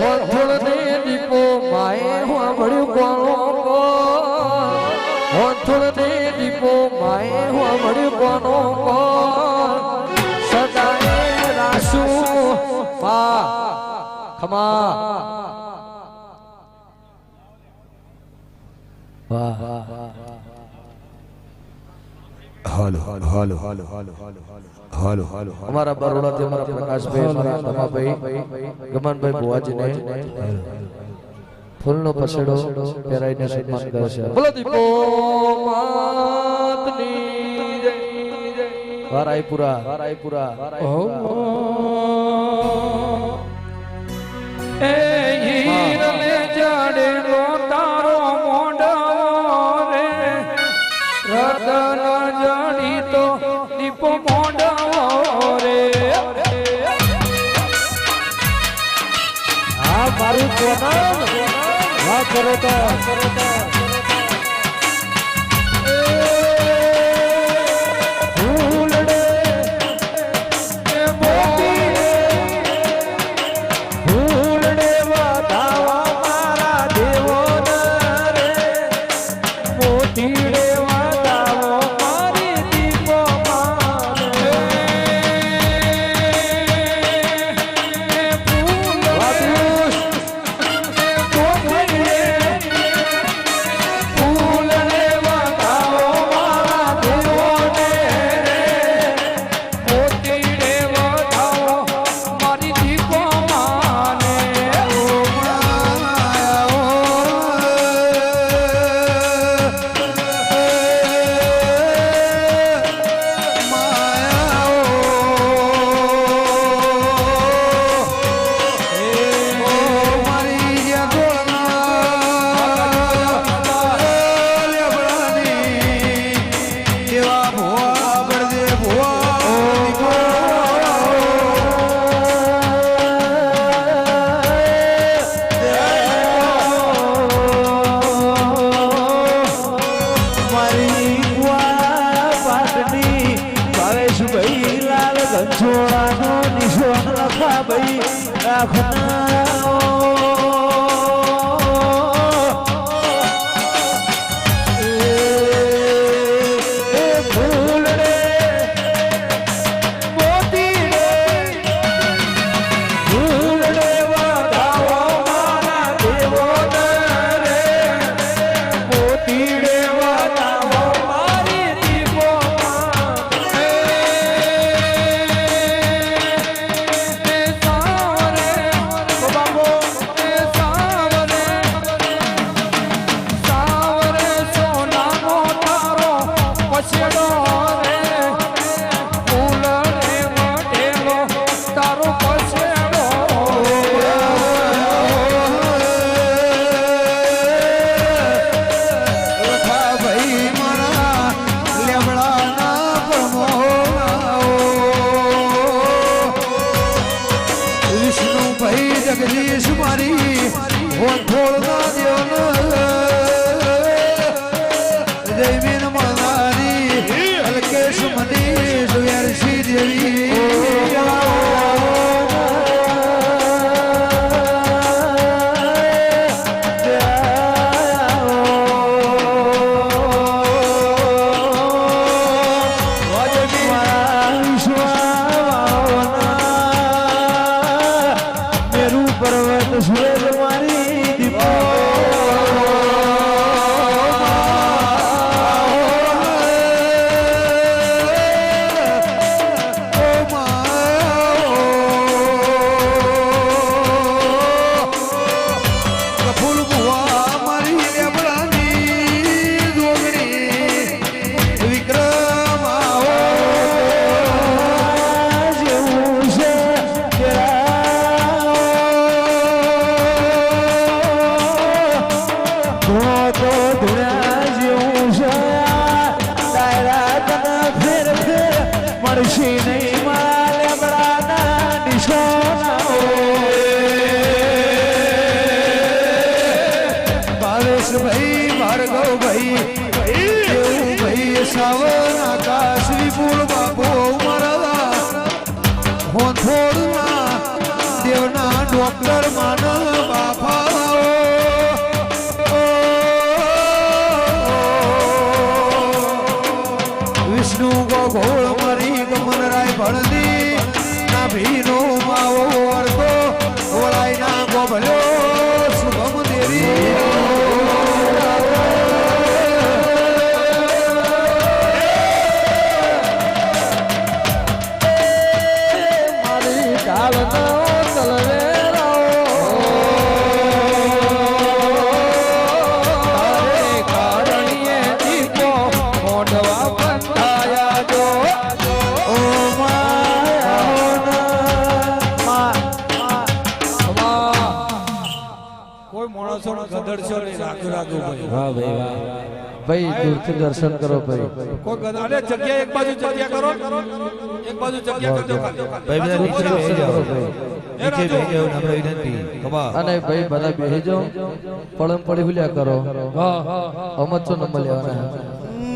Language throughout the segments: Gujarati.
હોથળ ને દીપો માએ હોંભળ્યું કોણો કો હોઠળ ને દીપો માએ હોંભળ્યું કોણો કો સદાય રાસુ, પા, ખમા. હાલો હાલો હાલો હાલો. હાલો હાલો અમારા બરોડાથી અમારા પ્રકાશભાઈ અમારા રમાભાઈ ગમનભાઈ ભુવાજીને ફૂલનો પછેડો પહેરાઈને સન્માન કરે છે. બોલો દીપો માતની જય. વારાઈપુરા વારાઈપુરા એ કરો તો. રાખના મળશે નહીં, મારા લેબડાના નિશાનાઓ. ભાવેશભાઈ ભાર્ગવભાઈ દેવુભાઈ સાવન આકાશ, વિપુલ બાપુ મારા હોથોડના દેવના ડોક ડોક્ટર માન કોઈ માણસો ગધડશો નહીં રાખું રાખું ભાઈ વાહ ભાઈ વાહ. ભાઈ દૂરથી દર્શન કરો ભાઈ. કોઈ ગધ- અરે જગ્યા એક બાજુ જગ્યા કરો. એક બાજુ જગ્યા કરજો. ભાઈ બધા નીચે બેસી જાઓ. કરો ભાઈ એ નીચે બેસી જાઓ નમ્ર વિનંતી. કમા અને ભાઈ બધા બેસી જાઓ. પડમ પડી હુલ્યા કરો. અમત છો નંબર લેવાના.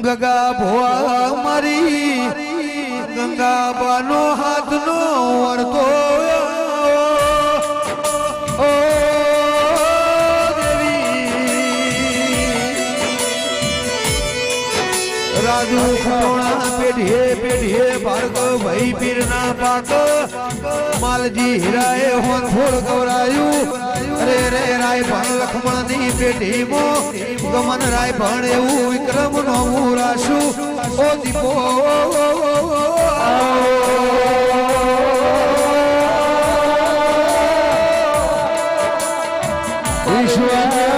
ગગા ભોવા મારી ગંગા બાનો હાથનો વળતો. રાજુ ખોણા પેઢીએ પેઢીએ ભાર્ગવ ભાઈ પીરના પાક. માલજી હીરાએ હોન ફોડ ગવરાયું. અરે રે રાય ભણ લખમણની પેઢીમાં. ગમન રાય ભણ એવું વિક્રમ નો હું રાશું ઓ દીપો ઈશ્વરના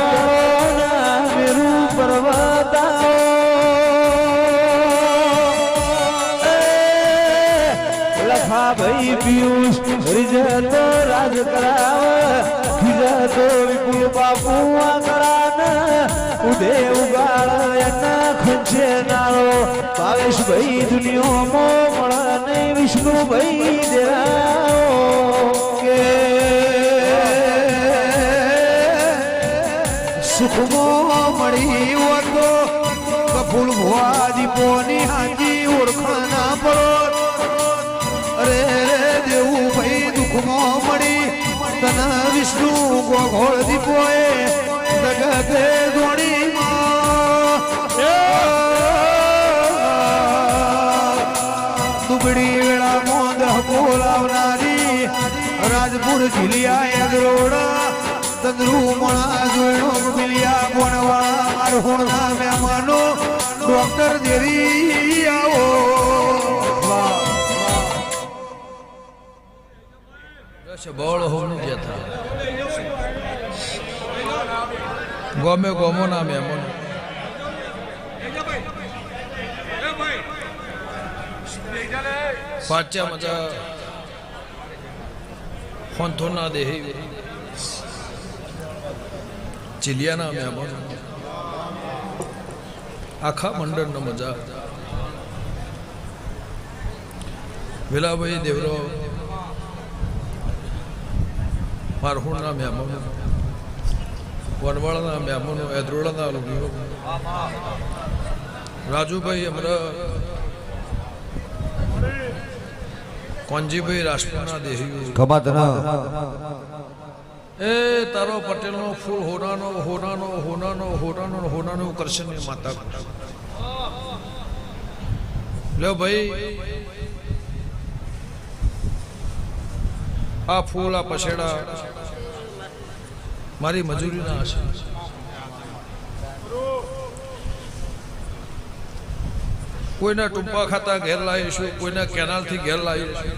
ભાઈ પિયુષ રિજત રાજ કરાવ ખીજત વિપુલ બાપુ આંગળાન ઉદે ઉગાળ એના ખંચે નાળો. ભાવેશ ભાઈ દુનિયામાં મળે નહીં વિષ્ણુ ભાઈ દેરાઓ કે સુખમો મળી વતો કફૂલ ભુવા પોની હાજી દુઃખમાં મળી તને વિષ્ણુ ગોઘોળ દીપોએ જગતે દુબડી વેળા મોદ બોલાવનારી રાજપુર ખીલિયા એગરોડા તંદરુ મણા જોઈનો મિલિયા કોણવાળા મારહોણ નામે માનો ડોક્ટર દેરી બળ હોનું જતા ગમે ગમો ના પાચ્યા મજા ફોન ના દેહી ચિલિયાના મહેમાન આખા મંડળનો મજા. વેલાભાઈ દેવરો મારહુણના મહેમાનો વનવાળના મહેમાનો એદ્રોળના લોકો રાજુભાઈ અમારા કોંજીભાઈ રાજપૂતના તના એ તારો પટેલનો ફૂલ હોનાનો હોનાનો હોનાનો હોનાનો હોનાનો કરશનની માતા લ્યો ભાઈ. આ ફૂલ આ પછેડા. મારી મજૂરીના હશે કોઈના ટૂંપા ખાતા ઘેર લાવીશું કોઈના કેનાલથી ઘેર લાવીશું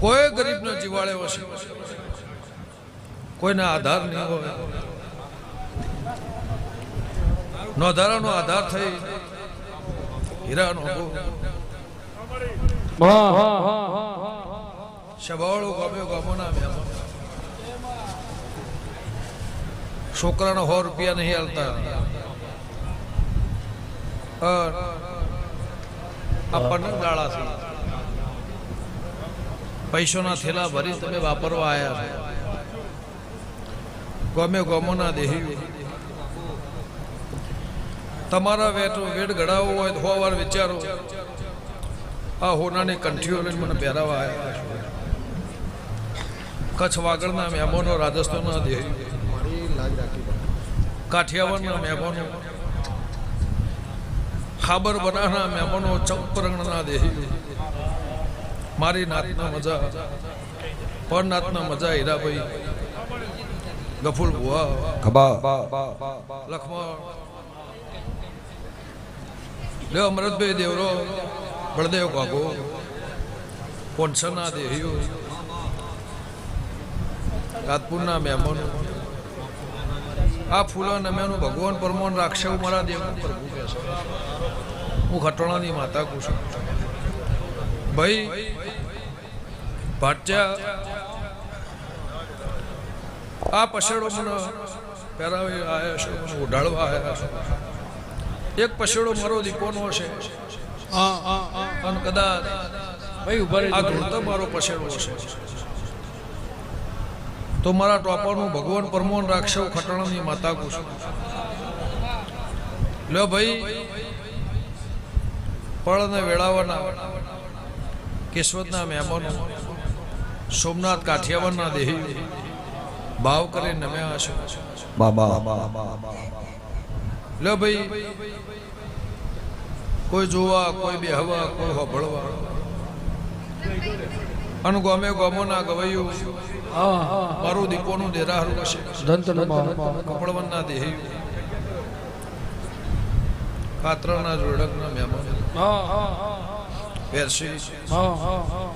કોઈ ગરીબનો જીવાળે વસે. કોઈના આધાર નહીં હોય. નોંધારાનો આધાર થઈ, હીરાનો શબાવાળું ગમ્યો ગમોના મહેમાન છોકરાનો સો રૂપિયા નહીં હાલતા. આપણને ગાળા છે. પૈસોના થેલા ભરી તમે વાપરવા આવ્યા છો. ગમે ગમોના દેહી. તમારા વેટો, વેટ ઘડાવવો હોય તો સો વાર વિચારો. આ હોનાની કંઠીઓ લઈને મને પહેરાવા આવ્યા કચ્છ વાગડના મહેમાનો રાજસ્થાનના દેહ કાઠિયાવાડના મહેમાનો. ખાબર બનાના મહેમાનો ચૌપરંગના દેહ મારી નાતના મજા. પરનાથના મજા હીરાભાઈ. ગફુલ ભુવા. ખબા લખમણ. લે અમરતભાઈ દેવરો બળદેવ કાકો. કોનસના દેહીઓ. રાજપુરના મહેમાનો. આ ફૂલો નમ્યાનું ભગવાન પરમોન રાખશે એવું મારા દેવ પ્રભુ કહે છે હું ખટોણાની માતા કહું છું. ભાઈ ભાટ્યા આ પછેડો મને પહેરાવી આવ્યા છે મને ઉડાડવા આવ્યા છે. એક પછેડો મારો દીપોનો છે હા હા હા. અને કદાચ ભાઈ ઊભા આ મારો પછેડો છે તો મારા ટોપાનું ભગવાન પરમોન રાખશે ખટણની માતા કુ છું લ્યો ભાઈ પળને વેળાવાના કેશવતના મહેમાનો સોમનાથ કાઠિયાવાડના દેહી ભાવ કરી નમ્યા હશે. લ્યો ભાઈ કોઈ જોવા કોઈ બેહવા કોઈ હોભળવા. અને ગમે ગમોના ગવૈયું. હા હા મારું દીપોનું દેરાહરું હશે. ધનતનમાં કપડવનના દેહી. કાતરાના જોડકના મહેમાન. હા હા હા પેરસી હા હા હા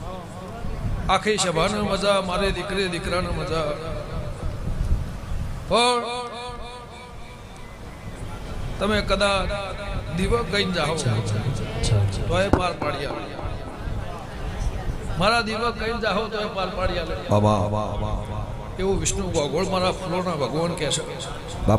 આખી સભાને મજા મારી દીકરી દીકરાને મજા. પણ તમે કદાચ દિવક ગઈ જાઓ. તો એ પાર પાડ્યા. મારા દિવક કઈ જાહો તો પાર પાડી બાબા. એવું વિષ્ણુ ગોગોળ મારા ફૂલોના ભગવાન કહે છે.